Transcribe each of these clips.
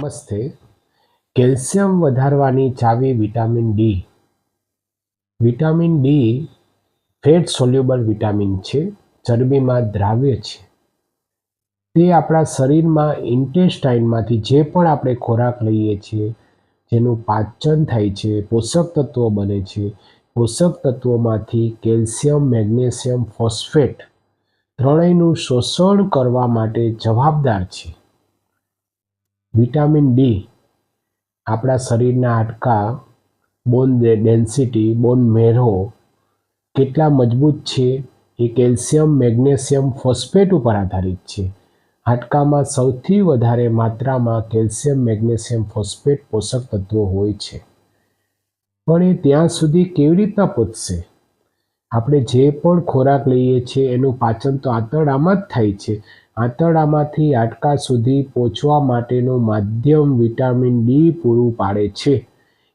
નમસ્તે. કેલ્શિયમ વધારવાની ચાવી vitamin D. Vitamin D fat soluble vitamin છે, ચરબીમાં દ્રાવ્ય છે. તે આપણા શરીરમાં ઇન્ટેસ્ટાઇનમાંથી જે પણ આપણે ખોરાક લઈએ છીએ, જેનું પાચન થાય છે, પોષક તત્વો બને છે, પોષક તત્વોમાંથી કેલ્શિયમ, મેગ્નેશિયમ, ફોસ્ફેટ ત્રણેયનું શોષણ કરવા માટે જવાબદાર છે. વિટામિન ડી આપણા શરીરના હાડકા બોન ડેન્સિટી બોન મેરો કેટલા મજબૂત છે એ કેલ્શિયમ, મેગ્નેશિયમ, ફોસ્ફેટ ઉપર આધારિત છે. હાડકામાં સૌથી વધારે માત્રામાં કેલ્શિયમ, મેગ્નેશિયમ, ફોસ્ફેટ પોષક તત્વો હોય છે. પણ એ ત્યાં સુધી કેવી રીતના પહોંચશે આપણે જે પણ ખોરાક લઈએ છીએ એનું પાચન તો આંતરડામાં જ થાય છે. આંતરડામાંથી હાડકાં સુધી પહોંચવા માટેનું માધ્યમ વિટામિન ડી પૂરું પાડે છે.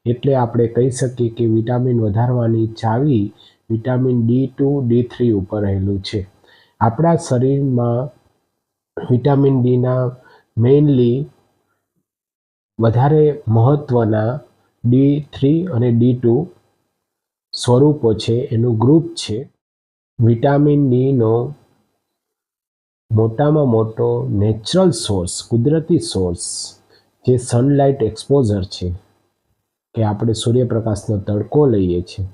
એટલે આપણે કહી શકીએ કે વિટામિન વધારવાની ચાવી vitamin D two, D three ઉપર રહેલું છે. આપણા શરીરમાં વિટામિન ડીના મેઇનલી વધારે મહત્ત્વના ડી થ્રી અને ડી ટુ સ્વરૂપો છે. એનું ગ્રુપ છે. વિટામિન ડીનો મોટામાં મોટો નેચરલ સોર્સ કુદરતી સોર્સ જે સનલાઇટ એક્સપોઝર છે, કે આપણે સૂર્યપ્રકાશનો તડકો લઈએ છીએ.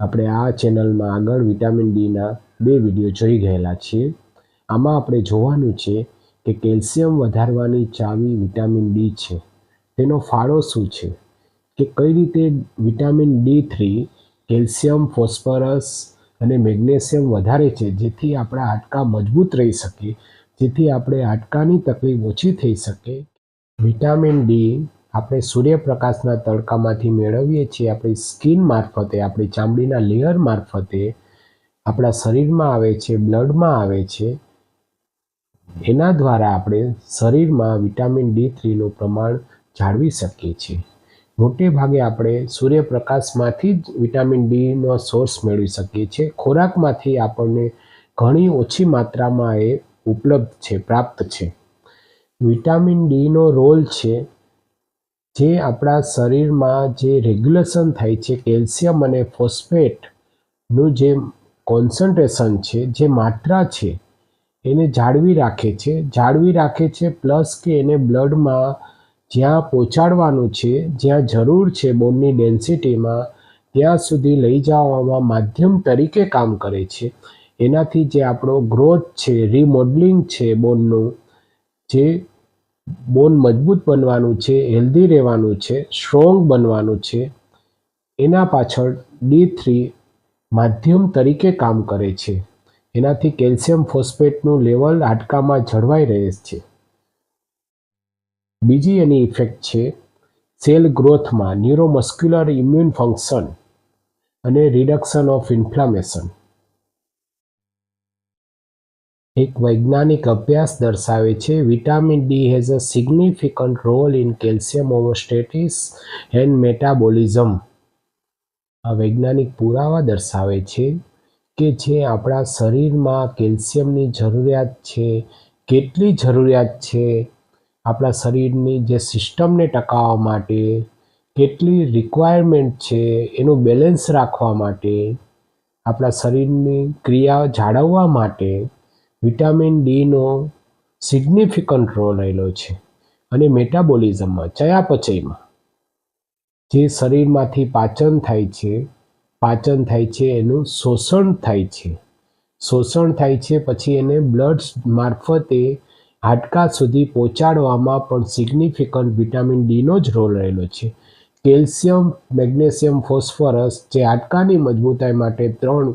આપણે આ ચેનલમાં આગળ વિટામિન ડીના બે વીડિયો જોઈ ગયેલા છીએ. આમાં આપણે જોવાનું છે કે કેલ્શિયમ વધારવાની ચાવી વિટામિન ડી છે. તેનો ફાળો શું છે? કે કઈ રીતે vitamin D three calcium, phosphorus અને મેગ્નેશિયમ વધારે છે, જેથી આપણા હાડકાં મજબૂત રહી શકે, જેથી આપણે હાડકાની તકલીફ ઓછી થઈ શકે. વિટામિન ડી આપણે સૂર્યપ્રકાશના તડકામાંથી મેળવીએ છીએ આપણી સ્કિન મારફતે, આપણી ચામડીના લેયર મારફતે. આપણા શરીરમાં આવે છે, બ્લડમાં આવે છે. એના દ્વારા આપણે શરીરમાં વિટામિન ડી થ્રીનું પ્રમાણ જાળવી શકીએ છીએ. મોટે ભાગે આપણે સૂર્યપ્રકાશમાંથી જ વિટામિન ડીનો સોર્સ મેળવી શકીએ છીએ. ખોરાકમાંથી આપણને ઘણી ઓછી માત્રામાં એ ઉપલબ્ધ છે, પ્રાપ્ત છે. વિટામિન ડીનો રોલ છે જે આપણા શરીરમાં જે રેગ્યુલેશન થાય છે, કેલ્શિયમ અને ફોસ્ફેટનું જે કોન્સન્ટ્રેશન છે, જે માત્રા છે, એને જાળવી રાખે છે. જાળવી રાખે છે પ્લસ કે એને બ્લડમાં જ્યાં પહોંચાડવાનું છે, જ્યાં જરૂર છે બોનની ડેન્સિટીમાં, ત્યાં સુધી લઈ જવામાં માધ્યમ તરીકે કામ કરે છે. એનાથી જે આપણો ગ્રોથ છે, રિમોડલિંગ છે બોનનું, જે બોન મજબૂત બનવાનું છે, હેલ્ધી રહેવાનું છે, સ્ટ્રોંગ બનવાનું છે, એના પાછળ ડી થ્રી માધ્યમ તરીકે કામ કરે છે. એનાથી કેલ્શિયમ ફોસ્ફેટનું લેવલ હાડકામાં જળવાઈ રહે છે. બીજી એની ઇફેક્ટ છે સેલ ગ્રોથમાં ન્યુરોમસ્ક્યુલર ઇમ્યુન ફંક્શન અને રિડક્શન ઓફ ઇન્ફ્લામેશન એક વૈજ્ઞાનિક અભ્યાસ દર્શાવે છે vitamin D has a significant role in calcium homeostasis and metabolism આ વૈજ્ઞાનિક પુરાવા દર્શાવે છે કે જે આપણા શરીરમાં કેલ્શિયમની જરૂરિયાત છે, કેટલી જરૂરિયાત છે આપણા શરીરની જે સિસ્ટમને ટકાવવા માટે, કેટલી રિક્વાયરમેન્ટ છે એનું બેલેન્સ રાખવા માટે, આપણા શરીરની ક્રિયા જાળવવા માટે વિટામિન ડીનો સિગ્નિફિકન્ટ રોલ રહેલો છે અને મેટાબોલિઝમમાં ચયાપચયમાં. જે શરીરમાંથી પાચન થાય છે, પાચન થાય છે, એનું શોષણ થાય છે. શોષણ થાય છે, પછી એને બ્લડ મારફતે હાડકાં સુધી પહોંચાડવામાં પણ સિગ્નિફિકન્ટ વિટામિન ડીનો જ રોલ રહેલો છે. કેલ્શિયમ, મેગ્નેશિયમ, ફોસ્ફરસ જે હાડકાની મજબૂતાઈ માટે ત્રણ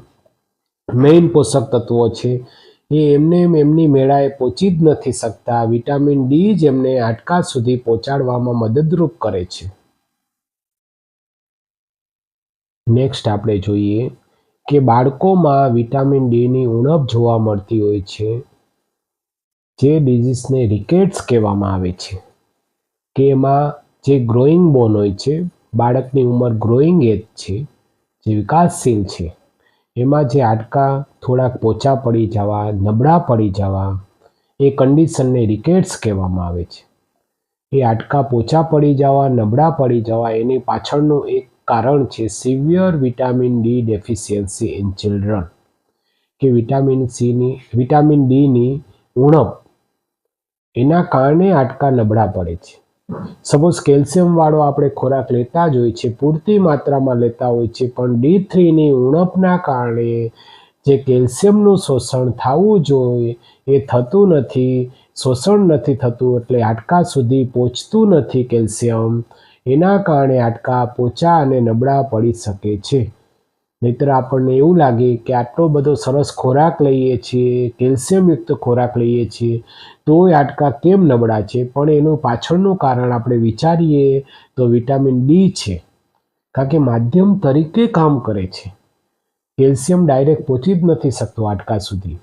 મેઇન પોષક તત્વો છે. એ એમને એમ એમની મેળાએ પહોંચી જ નથી શકતા. વિટામિન ડી જ એમને હાડકા સુધી પહોંચાડવામાં મદદરૂપ કરે છે. નેક્સ્ટ આપણે જોઈએ કે બાળકોમાં વિટામિન ડીની ઉણપ જોવા મળતી હોય છે. જે ડિઝીઝને રિકેટ્સ કહેવામાં આવે છે. કે એમાં જે ગ્રોઈંગ બોન હોય છે, બાળકની ઉંમર ગ્રોઈંગ એજ છે, જે વિકાસશીલ છે, એમાં જે હાડકાં થોડાક પોચા પડી જવા, નબળા પડી જવા, એ કન્ડિશનને રિકેટ્સ કહેવામાં આવે છે. એ હાડકાં પોચા પડી જવા, નબળા પડી જવા, એની પાછળનું એક કારણ છે severe vitamin D deficiency in children કે વિટામિન સીની વિટામિન ડીની ઉણપ એના કારણે હાડકાં નબળા પડે છે. સપોઝ કેલ્શિયમવાળો આપણે ખોરાક લેતા જ હોય છે, પૂરતી માત્રામાં લેતા હોય છે, પણ ડી થ્રીની ઉણપના કારણે જે કેલ્શિયમનું શોષણ થવું જોઈએ, એ થતું નથી. શોષણ નથી થતું એટલે હાડકાં સુધી પહોંચતું નથી કેલ્શિયમ એના કારણે હાડકાં પોચા અને નબળા પડી શકે છે. નહીતર આપણને એવું લાગે કે આટલો બધો સરસ ખોરાક લઈએ છીએ, કેલ્શિયમયુક્ત ખોરાક લઈએ છીએ, તોય હાડકાં કેમ નબળા છે? પણ એનું પાછળનું કારણ આપણે વિચારીએ તો વિટામિન ડી છે. કારણ કે માધ્યમ તરીકે કામ કરે છે. કેલ્શિયમ ડાયરેક્ટ પહોંચી જ નથી શકતું હાડકાં સુધી.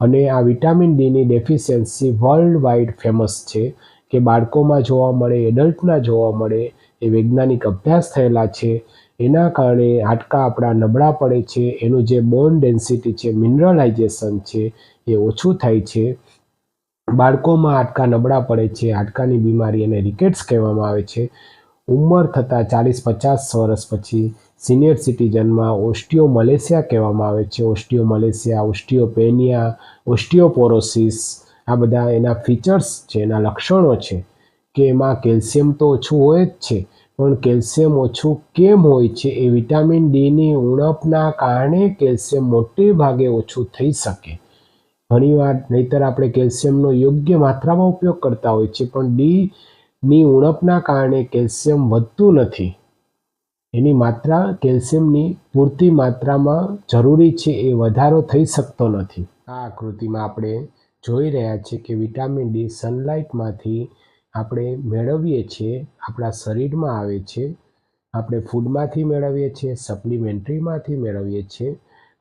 અને આ વિટામિન ડીની ડેફિશિયન્સી વર્લ્ડ વાઇડ ફેમસ છે કે બાળકોમાં જોવા મળે, એડલ્ટના જોવા મળે એ વૈજ્ઞાનિક અભ્યાસ થયેલા છે. એના કારણે હાડકાં આપણા નબળા પડે છે. એનું જે બોન ડેન્સિટી છે મિનરલાઇઝેશન છે, એ ઓછું થાય છે. બાળકોમાં હાડકાં નબળા પડે છે. હાડકાની બીમારી એને રિકેટ્સ કહેવામાં આવે છે. ઉંમર થતાં ચાલીસ પચાસ વર્ષ પછી સિનિયર સિટીઝનમાં ઓસ્ટિયો મલેશિયા કહેવામાં આવે છે. ઓસ્ટિયો મલેશિયા ઓસ્ટિયોપેનિયા, ઓસ્ટિયોપોરોસિસ આ બધા એના ફીચર્સ છે, એના લક્ષણો છે. કે એમાં કેલ્શિયમ તો ઓછું હોય જ છે, પણ કેલ્શિયમ ઓછું કેમ હોય છે એ વિટામિન ડીની ઉણપના કારણે કેલ્શિયમ મોટે ભાગે ઓછું થઈ શકે. ઘણીવાર નહીતર આપણે કેલ્શિયમનો યોગ્ય માત્રામાં ઉપયોગ કરતા હોય છે, પણ ડીની ઉણપના કારણે કેલ્શિયમ વધતું નથી. એની માત્રા, કેલ્શિયમની પૂરતી માત્રામાં જરૂરી છે એ વધારો થઈ શકતો નથી. આ આકૃતિમાં આપણે જોઈ રહ્યા છીએ કે વિટામિન ડી સનલાઇટમાંથી આપણે મેળવીએ છીએ, આપણા શરીરમાં આવે છે, આપણે ફૂડમાંથી મેળવીએ છીએ, સપ્લિમેન્ટરીમાંથી મેળવીએ છીએ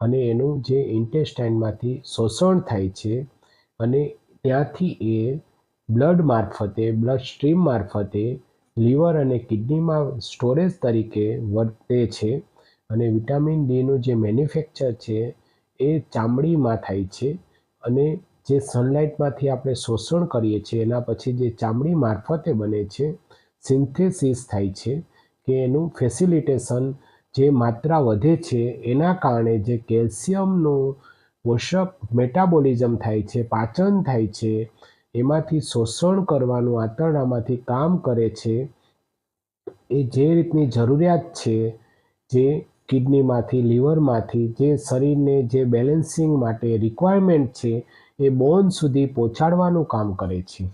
અને એનું જે ઇન્ટેસ્ટાઇનમાંથી શોષણ થાય છે અને ત્યાંથી એ બ્લડ મારફતે, બ્લડ સ્ટ્રીમ મારફતે લીવર અને કિડનીમાં સ્ટોરેજ તરીકે વર્તે છે અને વિટામિન ડીનું જે મેન્યુફેક્ચર છે એ ચામડીમાં થાય છે અને જે સનલાઇટમાંથી આપણે શોષણ કરીએ છીએ, એના પછી જે ચામડી મારફતે બને છે સિન્થેસિસ થાય છે કે એનું ફેસિલિટેશન જે માત્રા વધે છે, એના કારણે જે કેલ્શિયમનું પોષક મેટાબોલિઝમ થાય છે, પાચન થાય છે, એમાંથી શોષણ કરવાનું આંતરડામાંથી કામ કરે છે, એ જે રીતની જરૂરિયાત છે, જે કિડનીમાંથી, લીવરમાંથી જે શરીરને જે બેલેન્સિંગ માટે રિક્વાયરમેન્ટ છે, એ બોન સુધી પહોંચાડવાનું કામ કરે છે.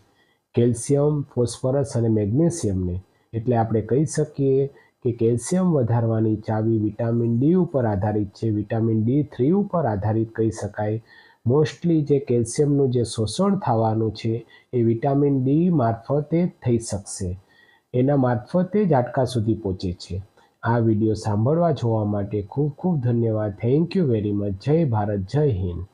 કેલ્શિયમ, ફોસ્ફરસ અને મેગ્નેશિયમને. એટલે આપણે કહી શકીએ કે કેલ્શિયમ વધારવાની ચાવી વિટામિન ડી ઉપર આધારિત છે. વિટામિન ડી થ્રી ઉપર આધારિત કહી શકાય. મોસ્ટલી જે કેલ્શિયમનું જે શોષણ થવાનું છે, એ વિટામિન ડી મારફતે થઈ શકશે. એના મારફતે જ હાડકાં સુધી પહોંચે છે. આ વીડિયો સાંભળવા જોવા માટે ખૂબ ખૂબ ધન્યવાદ. થેન્ક યુ વેરી મચ જય ભારત, જય હિન્દ.